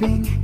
sleeping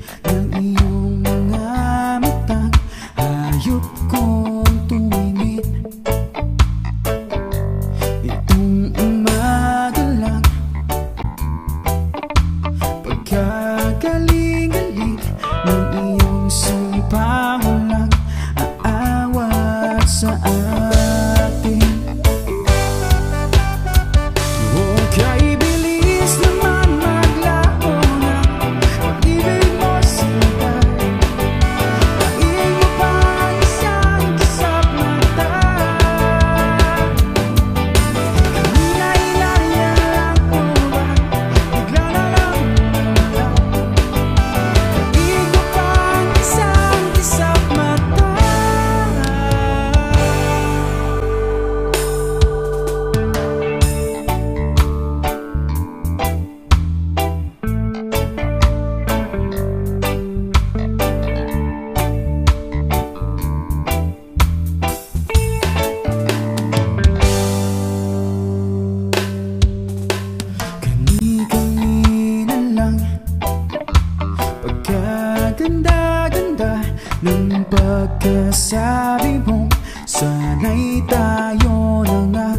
Nang pagkasabi mo Sana'y tayo na nga.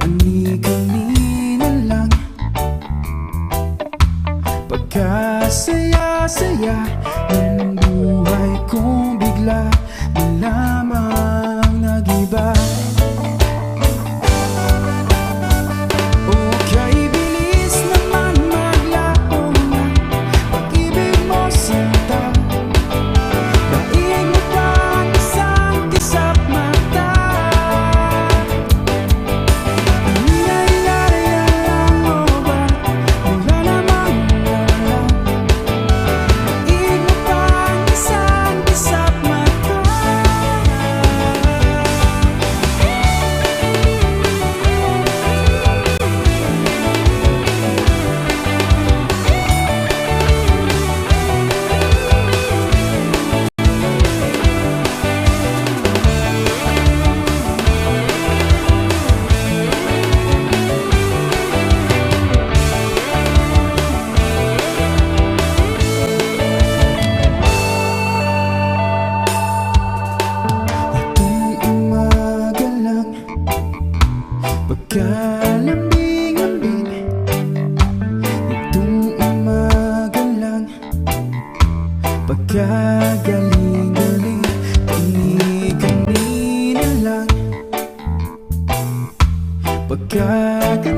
Kani-kanina lang. Pagkasaya-saya Ng buhay kong bigla Pagkalambing-lambing Itong umaga lang Pagkagaling-galing Kani-kanina lang. Pagkagaling